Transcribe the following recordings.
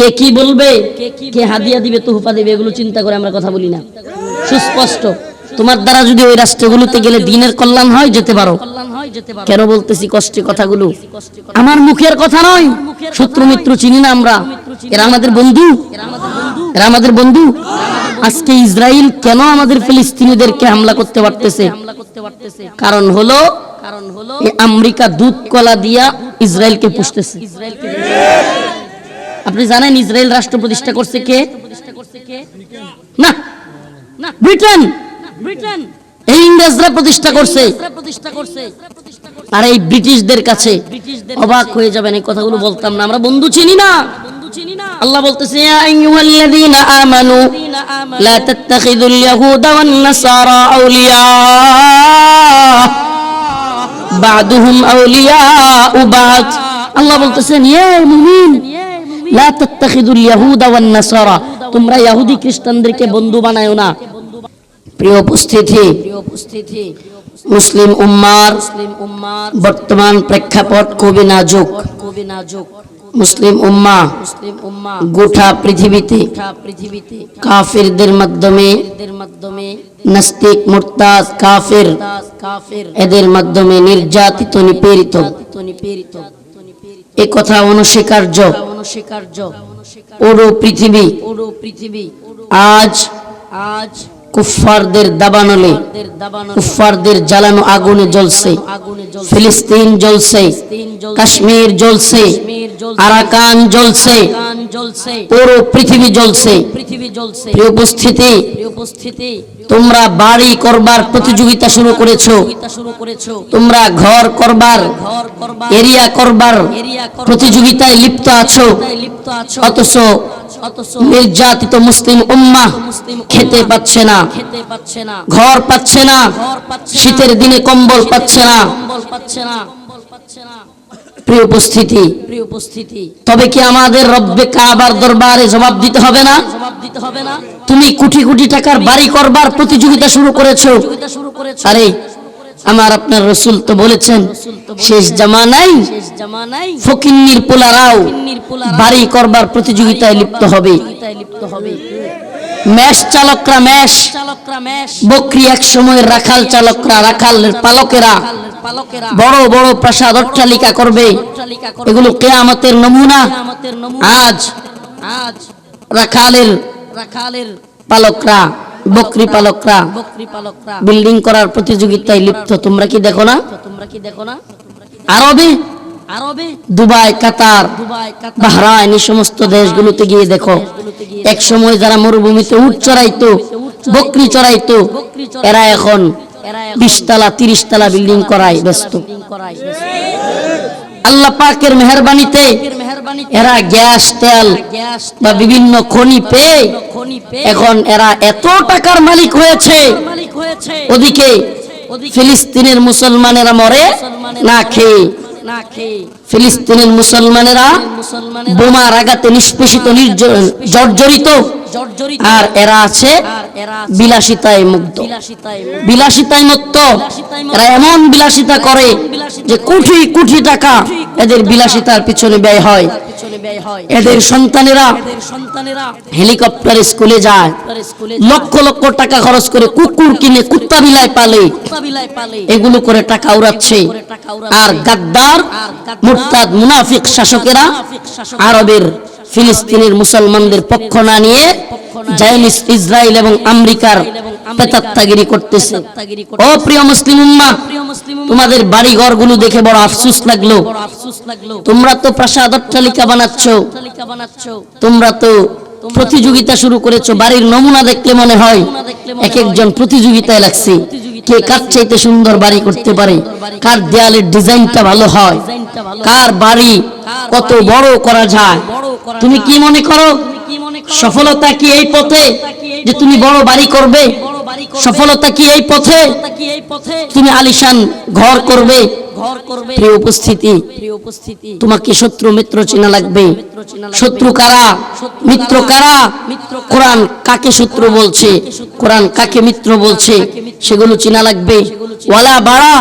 কে কি বলবে? কে হাদিয়া দিবে তোহফা দিবে এগুলো চিন্তা করে আমরা কথা বলি না। সুস্পষ্ট। তোমার দ্বারা যদি ওই রাষ্ট্রগুলোতে গেলে দিনের কল্যাণ হয় যেতে পারো। কেন বলতেছি কষ্টে কথাগুলো? আমার মুখের কথা নয়। শত্রু মিত্র চিনি না আমরা। এরা আমাদের বন্ধু। এরা আমাদের বন্ধু। আজকে ইসরায়েল কেন আমাদের ফিলিস্তিনিদেরকে হামলা করতে পারতেছে? কারণ হলো কারণ হলো আমেরিকা দুধ কলা দিয়া ইসরায়েলকে পুষতেছে। আপনি জানেন ইসরায়েল রাষ্ট্র প্রতিষ্ঠা করছে কে? না ব্রিটেন ব্রিটেন। এই ইংরেজরা প্রতিষ্ঠা করছে। আর এই ব্রিটিশদের কাছে অবাক হয়ে যাবেন, এই কথাগুলো বলতাম না। আমরা বন্ধু চিনি না। আল্লাহ বলতেছে আল্লাহ বলতেছেন, ইয়া মুমিন লা তাত্তাখিযুল ইয়াহুদা ওয়ান নাসারা। তোমরা ইহুদি খ্রিস্টানদেরকে বন্ধু বানায়ো না। প্রিয় উপস্থিতি, মুসলিম উম্মার বর্তমান প্রেক্ষাপট খুবই নাজুক। মুসলিম উম্মা গোটা পৃথিবীতে কাফিরদের মাধ্যমে নাস্তিক, মুরতাদ, কাফির এদের মাধ্যমে নির্যাতিত, নিপীড়িত। এ কথা অনস্বীকার্য। ওরও পৃথিবী পৃথিবী আজ আজ কুফফারদের দাবানলে, কুফফারদের জ্বালানো আগুনে জ্বলছে, ফিলিস্তিন জ্বলছে, কাশ্মীর জ্বলছে, আরাকান জ্বলছে পুরো পৃথিবী জ্বলছে। পৃথিবী জ্বলছে। উপস্থিতি উপস্থিতি তোমরা বাড়ি করবার প্রতিযোগিতা শুরু করেছ। তোমরা ঘর করবার এরিয়া করবার প্রতিযোগিতায় লিপ্ত আছো। অথচ নির্যাতিত মুসলিম উম্মা খেতে পাচ্ছে না। ঘর পাচ্ছে না। শীতের দিনে কম্বল পাচ্ছে না। প্রিয় উপস্থিতি প্রিয় উপস্থিতি তবে কি আমাদের রব্বে কাবার দরবারে জবাব দিতে হবে না? জবাব দিতে হবে না। তুমি কোটি কোটি টাকার বাড়ি করবার প্রতিযোগিতা শুরু করেছ। আরে আমার আপনার রসুল তো বলেছেন শেষ জামানাই ফকিন্নির পোলারাও বাড়ি করবার প্রতিযোগিতায় লিপ্ত হবে। ম্যাশ চালকরা ম্যাশ বকরি এক সময় রাখাল চালকরা, রাখালের পালকেরা। বড় বড় প্রাসাদ অট্টালিকা করবে, এগুলো কেয়ামতের নমুনা। আজ আজ রাখালের রাখালের পালকরা, বকরি পালকরা বকরি পালকরা বিল্ডিং করার প্রতিযোগিতায় লিপ্ত। তোমরা কি দেখো না তোমরা কি দেখো না? আরবে আরবে? দুবাই কাতার বাহরাইন এই সমস্ত দেশগুলোতে গিয়ে দেখো। এক সময় যারা মরুভূমিতে উট চড়াইতো বকরি চড়াইতো এরা এখন বিশ তালা তিরিশ তালা বিল্ডিং করায় ব্যস্ত। আল্লাহ পাকের মেহরবানিতে এরা গ্যাস তেল বা বিভিন্ন খনি পেয়ে এখন এরা এত টাকার মালিক হয়েছে। ওদিকে ফিলিস্তিনের মুসলমানেরা মরে না খেয়ে। ফিলিস্তিনের মুসলমানেরা বোমার আঘাতে নিষ্পেষিত নির্জরিত জর্জরিত আর এরা আছে বিলাসিতায় মুগ্ধ। বিলাসিতায় মুক্ত। এরা এমন বিলাসিতা করে যে কোটি কোটি টাকা এদের বিলাসিতার পিছনে ব্যয় হয়। এদের সন্তানেরা হেলিকপ্টারে স্কুলে যায়। লক্ষ লক্ষ টাকা খরচ করে কুকুর কিনে কুত্তা বিলায় পালে। এগুলো করে টাকা উড়াচ্ছে। আর গাদ্দার মুরতাদ মুনাফিক শাসকেরা আরবের ফিলিস্তিনের মুসলমানদের পক্ষ না নিয়ে জায়নিস ইসরায়েল এবং আমেরিকার পেতাত্তাগিরি করতেছে। ও প্রিয় মুসলিম উম্মা, তোমাদের বাড়ি ঘরগুলো দেখে বড় আফসোস লাগল। তোমরা তো প্রাসাদ অট্টালিকা বানাচ্ছ। তোমরা তো প্রতিযোগিতা শুরু করেছ। বাড়ির নমুনা দেখলে মনে হয় এক একজন প্রতিযোগিতায় লাগছে। কে কার চাইতে সুন্দর বাড়ি করতে পারে? কার দেয়ালের ডিজাইনটা ভালো হয়? কার বাড়ি কত বড় করা যায়? তুমি কি মনে করো? সফলতা কি এই পথে যে তুমি বড় বাড়ি করবে? সফলতা কি এই পথে? তুমি আলিশান ঘর করবে? উপস্থিতি, তোমাকে শত্রু মিত্র চেনা লাগবে। শত্রু কারা? মিত্র কারা? কোরআন কাকে শত্রু বলছে? কোরআন কাকে মিত্র বলছে? সেগুলো চেনা লাগবে। ওয়ালা বাড়া,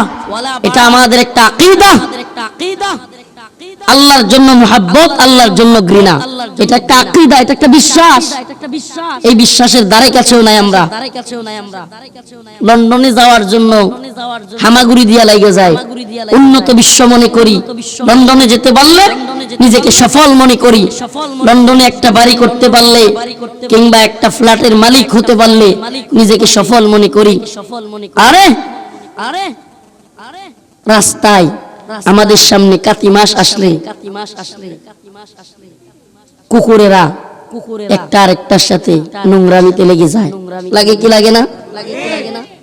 এটা আমাদের একটা আকিদা। আল্লাহর জন্য মোহাব্বত, আল্লাহর জন্য ঘৃণা। এটা একটা আকীদা, এটা একটা বিশ্বাস। এই বিশ্বাসের দ্বারে কাছেও নাই আমরা। লন্ডনে যাওয়ার জন্য হামাগুড়ি দিয়া লাগে যায়। উন্নত বিশ্ব মনে করি। লন্ডনে যেতে পারলে নিজেকে সফল মনে করি। লন্ডনে একটা বাড়ি করতে পারলে কিংবা একটা ফ্ল্যাটের মালিক হতে পারলে নিজেকে সফল মনে করি। আরে আরে আরে, রাস্তায় আমাদের সামনে কাতি মাস আসলে, কুকুরেরা একটা আরেকটার সাথে নোংরামিতে লেগে যায়। লাগে কি লাগে না?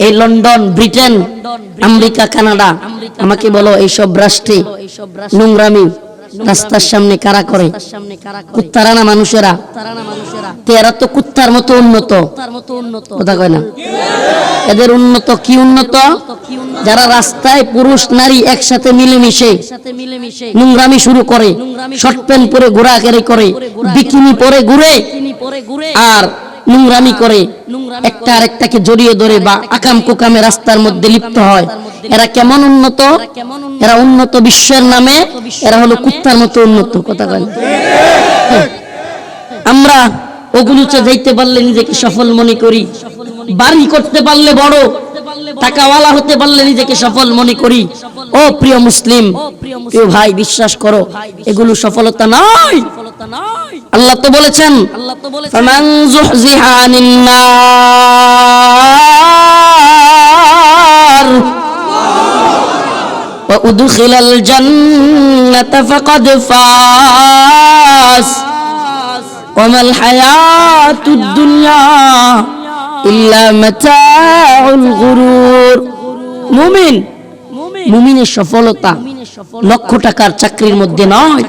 এই লন্ডন, ব্রিটেন, আমেরিকা, কানাডা, আমাকে বলো এইসব রাষ্ট্রে নোংরামি রাস্তার সামনে কারা করে? কুত্তারা না মানুষেরা। তো এরা তো কুত্তার মতো উন্নত। কথা কয় না? এদের উন্নত কি উন্নত? যারা রাস্তায় পুরুষ নারী একসাথে মিলেমিশে নোংরামি শুরু করে শর্ট প্যান্ট পরে ঘোরাঘেরি করে বিকিনি পরে ঘুরে। আর নোংরামি করে একটা আরেকটাকে জড়িয়ে ধরে বা আকাম কুকামে রাস্তার মধ্যে লিপ্ত হয়। এরা কেমন উন্নত? এরা উন্নত? বিশ্বের নামে এরা হলো কুত্তার মতো উন্নত কথা বলেন। আমরা ওগুলোতে যাইতে পারলে নিজেকে সফল মনে করি। বাড়ি করতে পারলে বড় টাকাওয়ালা হতে পারলে নিজেকে সফল মনে করি। ও প্রিয় মুসলিম প্রিয় ভাই বিশ্বাস করো এগুলো সফলতা নয় আল্লাহ তো বলেছেন আল্লাহ তো বলেছেন। সফলতা লক্ষ টাকার চাকরির মধ্যে নয়।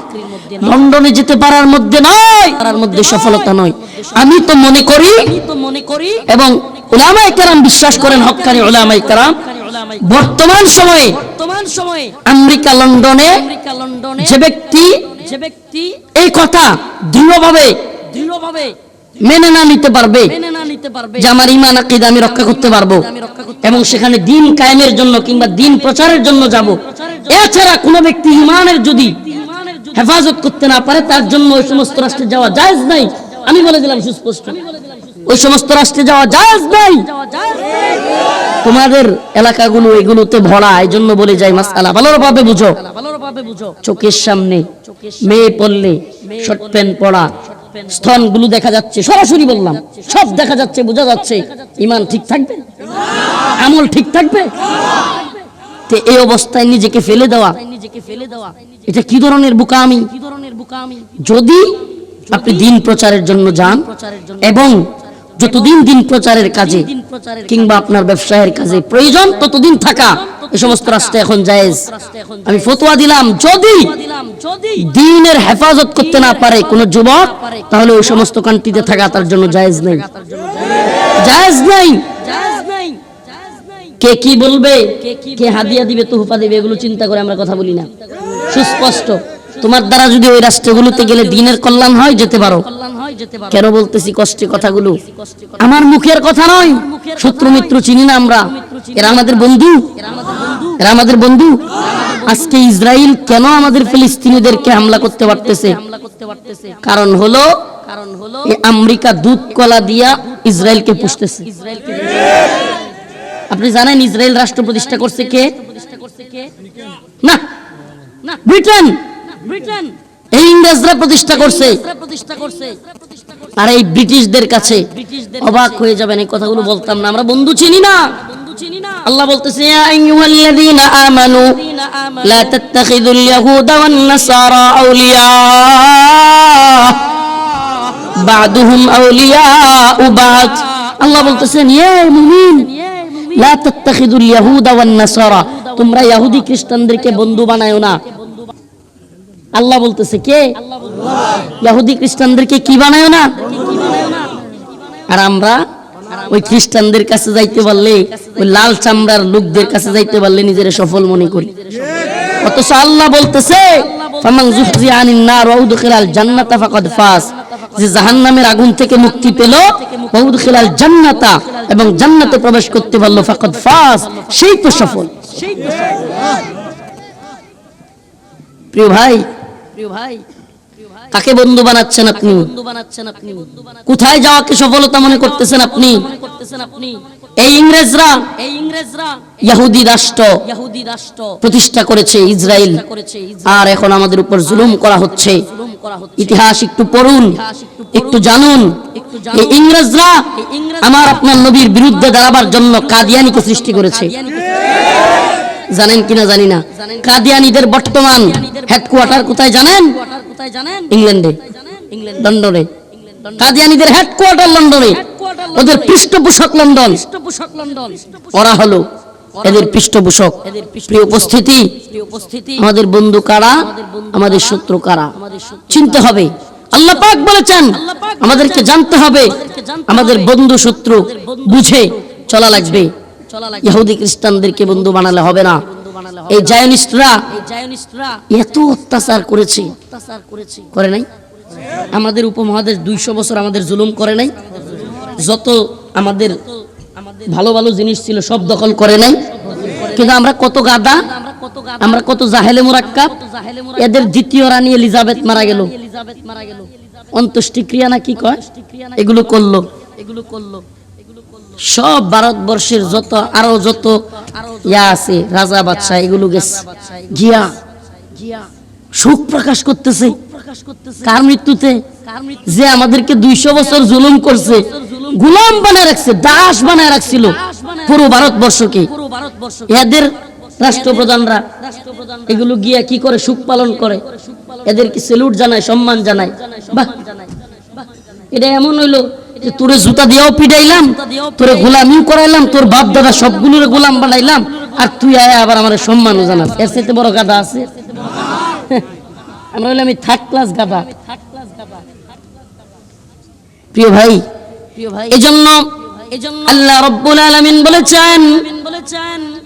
লন্ডনে যেতে পারার মধ্যে নয়। মধ্যে সফলতা নয়। আমি তো মনে করি এবং ওলামাই কারাম বিশ্বাস করেন হকানি ওলামাই কারাম, বর্তমান সময়ে আমেরিকা লন্ডনে যে ব্যক্তি যে ব্যক্তি এই কথা দৃঢ়ভাবে দৃঢ়ভাবে মেনে না নিতে পারবে। যে আমার ইমান আকীদা আমি রক্ষা করতে পারব। এবং সেখানে দিন কায়েমের জন্য কিংবা দিন প্রচারের জন্য যাব। এছাড়া কোনো ব্যক্তি ইমানের যদি হেফাজত করতে না পারে তার জন্য ওই সমস্ত রাষ্ট্রে যাওয়া জায়েজ নাই। আমি বলে দিলাম সুস্পষ্ট। ওই সমস্ত রাষ্ট্রে যাওয়া জায়েজ নাই। তোমাদের এলাকাগুলো এগুলোতে ভরা এই জন্য বলে যাই মাসালা ভালোভাবে বুঝো। চোখের সামনে মেয়ে পড়লে শর্ট প্যান্ট পরা। স্তনগুলো দেখা যাচ্ছে, সরাসরি বললাম, সব দেখা যাচ্ছে, বোঝা যাচ্ছে, ইমান ঠিক থাকবে? আমল ঠিক থাকবে? এই অবস্থায় নিজেকে ফেলে দেওয়া, এটা কি ধরনের বুকামি কি ধরনের বুকামি? যদি আপনি দিন প্রচারের জন্য যান, এবং যতদিন দিন প্রচারের কাজে কিংবা আপনার ব্যবসায়ের কাজে প্রয়োজন ততদিন থাকা এই সমস্ত রাস্তায় এখন জায়েজ। আমি ফতোয়া দিলাম যদি দিনের হেফাজত করতে না পারে কোনো যুবক তাহলে ওই সমস্ত কান্ট্রিতে থাকা তার জন্য জায়েজ নেই। জায়েজ নেই। কে কি বলবে? কে হাদিয়া দিবে তোহফা দিবে এগুলো চিন্তা করে আমরা কথা বলি না। সুস্পষ্ট। তোমার দ্বারা যদি ওই রাষ্ট্রগুলোতে গেলে দিনের কল্যাণ হয়, যেতে পারো। কেন বলতেছি কষ্টে কথাগুলো? আমার মুখের কথা নয়, শত্রু মিত্র চিনি না আমরা। এরা আমাদের বন্ধু। এরা আমাদের বন্ধু। আজকে ইসরায়েল কেন আমাদের ফিলিস্তিনিদেরকে হামলা করতে পারতেছে? কারণ হলো কারণ হলো আমেরিকা দুধ কলা দিয়া ইসরায়েলকে পুষতেছে। আপনি জানেন ইসরায়েল রাষ্ট্র প্রতিষ্ঠা করছে কে? না, ব্রিটেন। এই ইংরেজরা প্রতিষ্ঠা করছে। আর এই ব্রিটিশদের কাছে অবাক হয়ে যাবেন এই কথাগুলো বলতাম না। আমরা বন্ধু চিনি না। আল্লাহ বলতেছে ইয়া আইয়ুহাল্লাযীনা আমানু লা তাত্তাখিযুল ইয়াহুদা ওয়ান নাসারা আউলিয়া। বাদুহুম আউলিয়া বাদ। আল্লাহ বলতেছেন ইয়া মুমিন লা তাত্তাখিযুল ইয়াহুদা ওয়ান নাসারা তোমরা ইহুদি খ্রিস্টানদেরকে বন্ধু বানায়ো না। আল্লাহ বলতেছে কে? ইহুদি খ্রিস্টানদেরকে কি বানায় না? আর আমরা ওই খ্রিস্টানদের কাছে যাইতে পারলে, ওই লাল চামড়ার লোকদের কাছে যাইতে পারলে নিজের সফল মনে করি। অথচ আল্লাহ বলতেছে যে জাহান্নামের আগুন থেকে মুক্তি পেল জান্নাতা এবং জান্নাতে প্রবেশ করতে পারল ফাকাদ সফল সেই তো সফল। প্রিয় ভাই প্রিয় ভাই কাকে বন্ধু বানাচ্ছেন আপনি? বন্ধু বানাচ্ছেন আপনি? কোথায় যাওয়াকে সফলতা মনে করতেছেন আপনি? এই ইংরেজরা এই ইংরেজরা ইহুদি রাষ্ট্র ইহুদি রাষ্ট্র প্রতিষ্ঠা করেছে ইসরায়েল। আর এখন আমাদের উপর জুলুম করা হচ্ছে। ইতিহাস একটু পড়ুন একটু জানুন। এই ইংরেজরা আমার আপনার নবীর বিরুদ্ধে দাঁড়াবার জন্য কাদিয়ানিকে সৃষ্টি করেছে। জানেন কিনা জানি না। কাদিয়ানিদের বর্তমান হেডকোয়ার্টার কোথায় জানেন? ইংল্যান্ডে। লন্ডনে। কাদিয়ানিদের হেডকোয়ার্টার লন্ডনে। ওদের পৃষ্ঠপোষক লন্ডন। ওরা হলো এদের পৃষ্ঠপোষক। প্রিয় উপস্থিতি, আমাদের বন্ধু কারা? আমাদের শত্রু কারা? চিনতে হবে। আল্লাহ পাক বলেছেন, আমাদেরকে জানতে হবে। আমাদের বন্ধু শত্রু বুঝে চলা লাগবে। ইহুদি খ্রিস্টানদেরকে বন্ধু বানালে হবে না। এই জায়নিস্টরা এত অত্যাচার করেছে। করে নাই? আমাদের উপমহাদেশ দুইশো বছর আমাদের জুলুম করে নাই? যত আমাদের ভালো ভালো জিনিস ছিল সব দখল করে নাই? কিন্তু আমরা কত গাদা? আমরা কত জাহেলে মুরাক্কাব? এদের দ্বিতীয় রানী এলিজাবেথ মারা গেল। অন্ত্যেষ্টিক্রিয়া না কি কয়? এগুলো করল। এগুলো করল। সব ভারতবর্ষের যত, আরও যত ইয়া আছে, রাজা বাদশাহ, এগুলো গেছে। গিয়া সুখ প্রকাশ করতেছে। কার মৃত্যুতে? যে আমাদেরকে দুইশো বছর জুলুম করছে, গুলাম বানায় রাখছে, দাস বানায় রাখছিল পুরো ভারতবর্ষকে। এদের রাষ্ট্রপ্রধানরা এগুলো গিয়া কি করে সুখ পালন করে? এদেরকে সেলুট জানায়, সম্মান জানায়। বাহ! এটা এমন হইল যে তোরে জুতা দিয়েও পিটাইলাম তোরে গোলামিও করাইলাম তোর বাপ দাদা সবগুলোর গোলাম বানাইলাম আর তুই আয় আবার আমার সম্মানও জানাস। এর সাথে বড় গাদা আছে? আমরা হইলাম আমি থার্ড ক্লাস গাদা প্রিয় ভাই এজন্য আল্লাহ রব্বুল আলামিন বলেছেন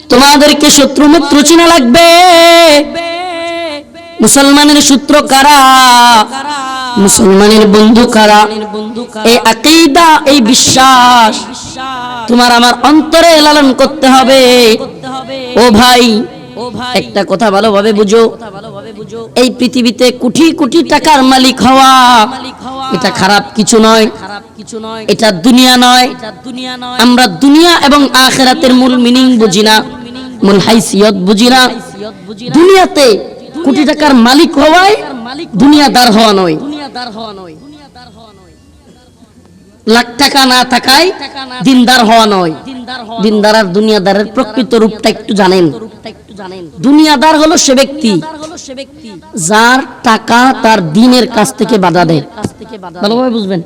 তোমাদেরকে শত্রু মিত্র চিনা লাগবে। মুসলমানের সূত্র কারা? মুসলমানের বন্ধু কারা? এই আকিদা, এই বিশ্বাস তোমার আমার অন্তরে লালন করতে হবে। ও ভাই, একটা কথা ভালোভাবে বুঝো। এই পৃথিবীতে কোটি কোটি টাকার মালিক হওয়া, এটা খারাপ কিছু নয়। এটা দুনিয়া নয়। দুনিয়া নয় আমরা দুনিয়া এবং আখেরাতের মূল মিনিং বুঝি না, মূল হাইসিয়ত বুঝি না। দুনিয়াতে কোটি টাকার মালিক হওয়ায় দুনিয়াদার হওয়া নয়। দুনিয়াদার হওয়া নয় লাখ টাকা না থাকায় দিনদার হওয়া নয়। দিনদার আর দুনিয়াদারের প্রকৃত রূপটা একটু জানেন। দুনিয়াদার হলো সে ব্যক্তি যার টাকা তার দিনের কাছ থেকে বাধা দেয়। ভালোভাবে বুঝবেন।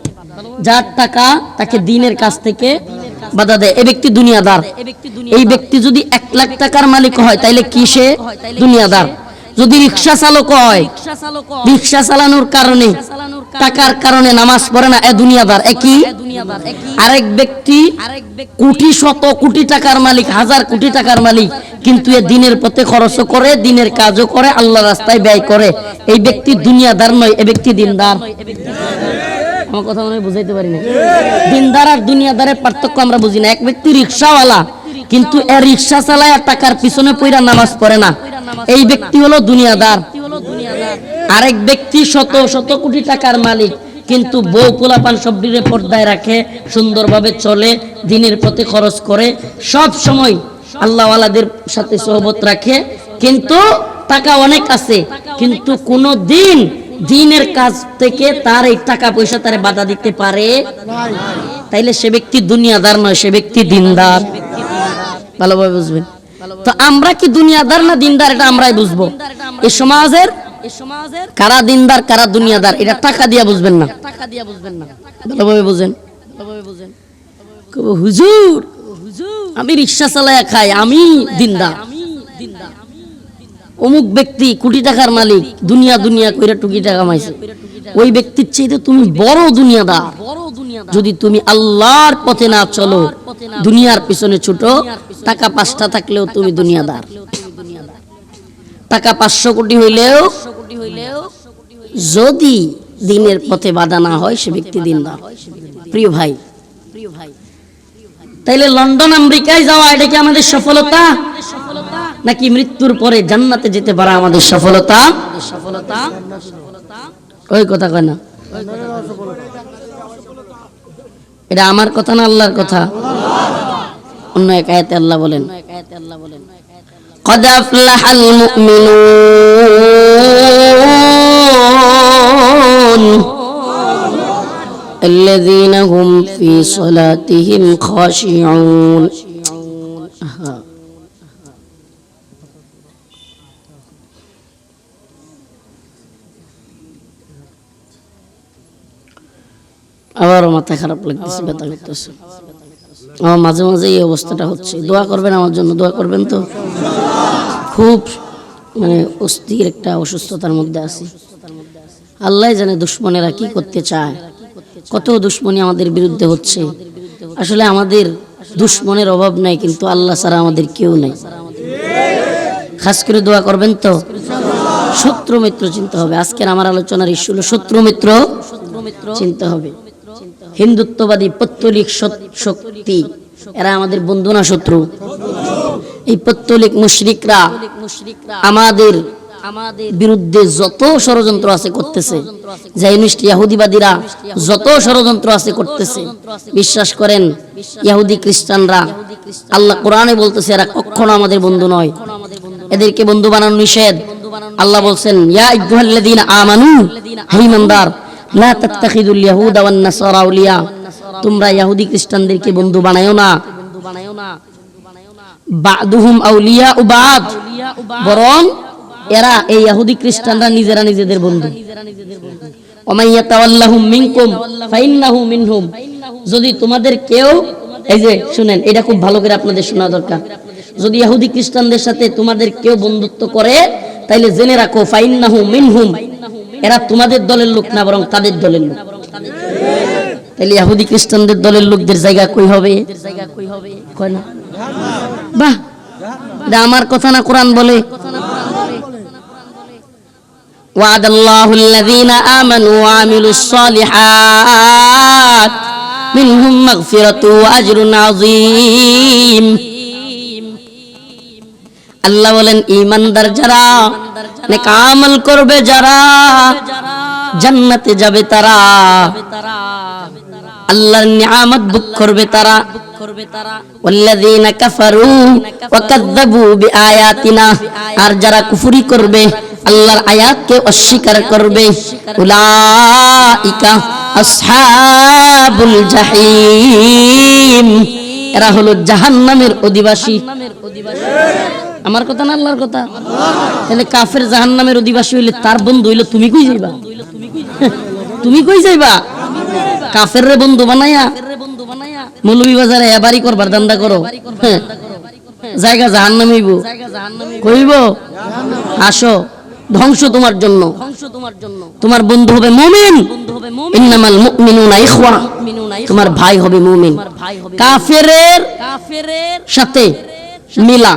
যার টাকা তাকে দিনের কাছ থেকে বাধা দেয়। এ ব্যক্তি দুনিয়াদার। এই ব্যক্তি যদি এক লাখ টাকার মালিক হয়, তাইলে কি সে দুনিয়াদার? যদি রিক্সা চালক হয়, রিক্সা চালানোর কারণে, টাকার কারণে নামাজ পড়ে না, এ দুনিয়াদার একই আরেক ব্যক্তি কোটি শত কোটি টাকার মালিক, হাজার কোটি টাকার মালিক, কিন্তু এ দিনের পথে খরচ করে, দিনের কাজও করে, আল্লাহ রাস্তায় ব্যয় করে। এই ব্যক্তি দুনিয়াদার নয়, এ ব্যক্তি দিনদার। আমার কথা মনে হয় বুঝাইতে পারি না দিনদার আর দুনিয়াদারের পার্থক্য আমরা বুঝি না। এক ব্যক্তি রিক্সাওয়ালা কিন্তু এর রিক্সা চালায় টাকার পিছনে পইরা নামাজ পড়ে না। এই ব্যক্তি হলো দুনিয়াদার। আরেক ব্যক্তি শত শত কোটি টাকার মালিক, কিন্তু বউ পোলাপান সবটিরে পর্দায় রাখে, সুন্দরভাবে চলে, দিনের পথে খরচ করে, সব সময় আল্লাহ আল্লাহওয়ালাদের সাথে সহবত রাখে। কিন্তু টাকা অনেক আছে, কিন্তু কোনো দিন দিনের কাজ থেকে তার এই টাকা পয়সা তারে বাধা দিতে পারে। তাইলে সে ব্যক্তি দুনিয়াদার নয়, সে ব্যক্তি দিনদার। ভালোভাবে বুঝবেন। তো আমরা কি দুনিয়াদার না দিনদার, এটা আমরাই বুঝব। এই সমাজের কারা দিনদার, কারা দুনিয়াদার, এটা টাকা দিয়া বুঝবেন না। টাকা দিয়া বুঝবেন না ভালোভাবে বুঝেন। হুজুর, আমি রিক্সা চালায়া খাই, আমি দিনদার। অমুক ব্যক্তি কোটি টাকার মালিক, দুনিয়া দুনিয়া কইরা টুকি টাকা কামাইছে ওই ব্যক্তির চাইতে তুমি বড় দুনিয়াদার। যদি তুমি আল্লাহর পথে না চলো, দুনিয়ার পিছনে ছোট টাকা পাঁচটা থাকলেও তুমি দুনিয়াদার। টাকা পাঁচশো কোটি হইলেও যদি দিনের পথে বাধা না হয়, সে ব্যক্তি দিনদার। প্রিয় ভাই ভাই তাইলে লন্ডন, আমেরিকায় যাওয়া, এটা কি আমাদের সফলতা? নাকি মৃত্যুর পরে জান্নাতে যেতে পারা আমাদের সফলতা সফলতা? ওই কথা কয় না। এটা আমার কথা না আল্লাহর কথা? অন্য এক আয়াতে আল্লাহ বলেন قد أفلح المؤمنون الذين هم في صلاتهم خاشعون আহা। আবারও মাথা খারাপ লাগতেছে ব্যথা করতেছে আমার মাঝে মাঝে এই অবস্থাটা হচ্ছে। দোয়া করবেন আমার জন্য, দোয়া করবেন তো? খুব মানে অস্থির একটা অসুস্থতার মধ্যে আছি। আল্লাহ জানে দুশ্মনেরা কি করতে চায়, কত দুশ্মনী আমাদের বিরুদ্ধে হচ্ছে। আসলে আমাদের দুশ্মনের অভাব নাই, কিন্তু আল্লাহ ছাড়া আমাদের কেউ নাই। খাস করে দোয়া করবেন তো? শত্রু মিত্র চিনতে হবে। আজকের আমার আলোচনার ইস্যু হলো শত্রু মিত্র চিনতে হবে। হিন্দুত্ববাদী পত্তলিক শক্তি, এরা আমাদের বন্ধু না শত্রু? এই পত্তলিক মুশরিকরা আমাদের বিরুদ্ধে যত ষড়যন্ত্র আছে করতেছে জাইনিস্ট ইহুদিবাদীরা যত ষড়যন্ত্র আছে করতেছে, বিশ্বাস করেন ইহুদি খ্রিস্টানরা, আল্লাহ কোরআনে বলতেছে এরা কখনো আমাদের বন্ধু নয়। এদেরকে বন্ধু বানানো নিষেধ। আল্লাহ বলছেন, ইয়া আমানু লা ইয়াহুদা ওয়ান নাসারা আউলিয়া তোমরা ইহুদি খ্রিস্টানদেরকে বন্ধু বানায়ো না। বাদুহুম আউলিয়া ও বাদ। বরং এরা এই ইহুদি খ্রিস্টানরা নিজেরা নিজেদের বন্ধু। ওমাইয়া তাওয়াল্লাহুম মিনকুম ফাইন্নাহু মিনহুম। যদি তোমাদের কেউ, এই যে শুনেন, এটা খুব ভালো করে আপনাদের শোনা দরকার। যদি ইহুদি খ্রিস্টানদের সাথে তোমাদের কেউ বন্ধুত্ব করে, তাইলে জেনে রাখো, ফাইন্নাহু মিনহুম। এরা তোমাদের দলের লোক না বরং তাদের দলের লোক তাইলে ইহুদি খ্রিস্টানদের দলের লোকদের জায়গা কই হবে কয় না বাহ এটা আমার কথা না কোরআন বলে وعد الله الذين آمنوا وعملوا الصالحات منهم مغفرة وأجر عظيم আল্লাহ বলেন ইমানদার যারা নেক আমল করবে যারা জান্নাতে যাবে তারা আল্লাহর নিয়ামত ভোগ করবে তারা والذين كفروا وكذبوا بآياتنا আর যারা কুফরি করবে আল্লাহর আয়াতকে অস্বীকার করবে উলাইকা আসহাবুল জাহিম এরা হলো জাহান্নামের অধিবাসী আমার কথা না আল্লাহর কথা? তাহলে কাফের জাহান নামের অধিবাসী হইলে তার বন্ধু হইলে তুমি কই যাইবা? তুমি কই যাইবা? কাফের রে বন্ধু বানায়া মৌলভী বাজারে এবারই করবার দান্দা করো। হ্যাঁ। জায়গা জাহান নামিব কইব, আসো, ধ্বংস তোমার জন্য। তোমার বন্ধু হবে মুমিন। ইন্নামাল মুমিনুনা ইখওয়া। তোমার ভাই হবে মুমিন। কাফেরের সাথে মিলা।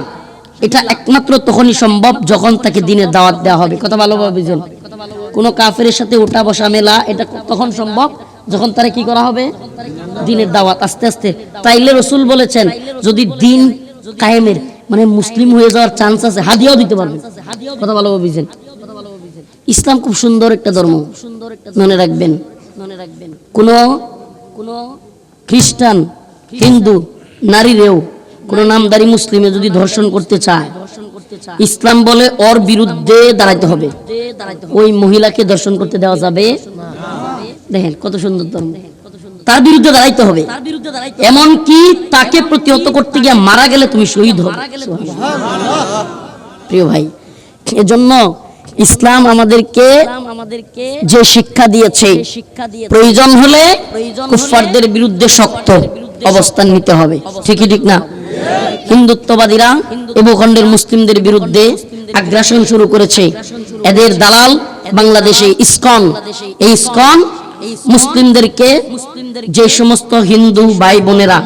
এটা একমাত্র তখনই সম্ভব যখন তাকে দিনের দাওয়াত দেওয়া হবে। কথা ভালোভাবে বুঝুন কোন কাফেরের সাথে উঠা বসা মেলা এটা তখন সম্ভব? যখন তারা কি করা হবে? দিনের দাওয়াত আস্তে আস্তে। তাইলে রসুল বলেছেন যদি দিন কায়েমের মানে মুসলিম হয়ে যাওয়ার চান্স আছে হাদিয়াও দিতে পারবে। কথা ভালো বুঝেন ইসলাম খুব সুন্দর একটা ধর্ম। মনে রাখবেন মনে রাখবেন। কোন কোন খ্রিস্টান হিন্দু নারীরেও কোন নামদারি মুসলিমে যদি ধর্ষণ করতে চায়, ইসলাম বলে ওর বিরুদ্ধে দাঁড়াইতে হবে। ওই মহিলাকে দর্শন করতে দেওয়া যাবে। দেখেন কত সুন্দর ধর্ম। তার বিরুদ্ধে দাঁড়াইতে হবে। এমন কি তাকে প্রতিহত করতে গিয়ে মারা গেলে তুমি শহীদ হবে। প্রিয় ভাই, এজন্য ইসলাম আমাদেরকে আমাদেরকে যে শিক্ষা দিয়েছে, প্রয়োজন হলে কুফফারদের বিরুদ্ধে শক্ত। অবস্থান নিতে হবে। ঠিকই ঠিক না? হিন্দুত্ববাদীরা উপখণ্ডের মুসলিমদের বিরুদ্ধে আগ্রাসন শুরু করেছে। এদের দালাল বাংলাদেশে ইসকন। এই ইসকন মুসলিমদেরকে যে সমস্ত হিন্দু ভাই বোনেরা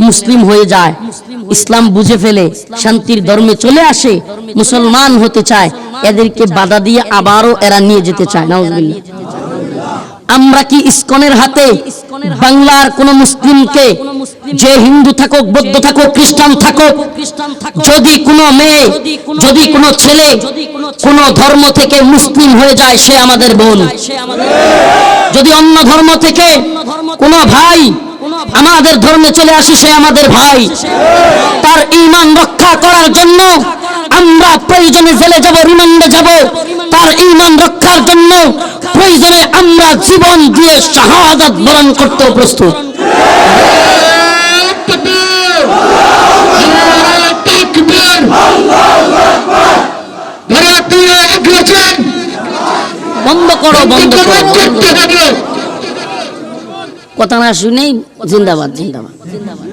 মুসলিম হয়ে যায়, ইসলাম বুঝে ফেলে, শান্তির ধর্মে চলে আসে, মুসলমান হতে চায়, এদেরকে বাধা দিয়ে আবারও এরা নিয়ে যেতে চায়। নাউজুবিল্লাহ। আমরা কি ইস্কনের হাতে বাংলার কোন মুসলিমকে যে হিন্দু থাকুক, বৌদ্ধ থাকুক, খ্রিস্টান থাকুক, যদি কোনো মেয়ে, যদি কোনো ছেলে কোন ধর্ম থেকে মুসলিম হয়ে যায়, সে আমাদের বোন। যদি অন্য ধর্ম থেকে কোনো ভাই আমাদের ধর্মে চলে আসি, সে আমাদের ভাই। তার ইমান রক্ষা করার জন্য আমরা প্রয়োজনে জেলে যাব রিমান্ডে যাব। তার ইমান রক্ষার জন্য প্রয়োজনে আমরা জীবন দিয়ে শাহাদাত বরণ করতে প্রস্তুত। বন্ধ করো বন্ধ করো বন্ধ করতে করো। হবে কথা না শুনেই জিন্দাবাদ জিন্দাবাদ।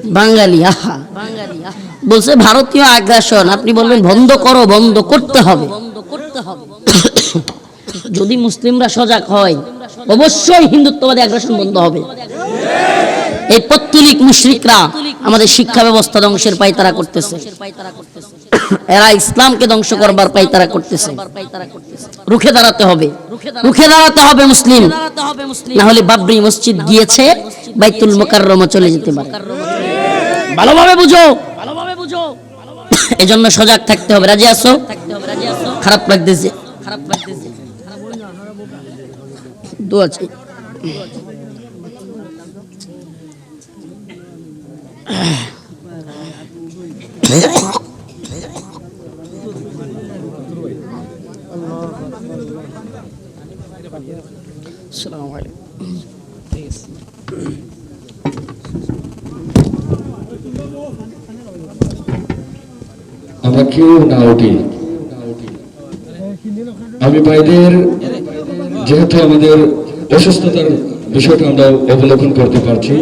বাঙালি, আহা। বলছে, ভারতীয় আগ্রাসন, আপনি বলবেন, বন্ধ করো, বন্ধ করতে হবে। যদি মুসলিমরা সজাগ হয়, অবশ্যই হিন্দুত্ববাদী আগ্রাসন বন্ধ হবে। এই পত্তলিক মুশরিকরা আমাদের শিক্ষা ব্যবস্থা ধ্বংসের পাইতারা করতেছে। এরা ইসলামকে ধ্বংস করবার পাইতারা করতেছে। রুখে দাঁড়াতে হবে। রুখে দাঁড়াতে হবে মুসলিম। না হলে বাবরি মসজিদ গিয়েছে, বাইতুল মোকাররমা চলে যেতে পারে। ভালোভাবে বুঝো। ভালোভাবে বুঝো এজন্য সজাগ থাকতে হবে। রাজি আসো খারাপ লাগতেছে খারাপ লাগতেছে। দোয়া চাই। আমি বাইরের যেহেতু আমাদের অসুস্থতার বিষয়টা আমরা অবলোকন করতে পারছি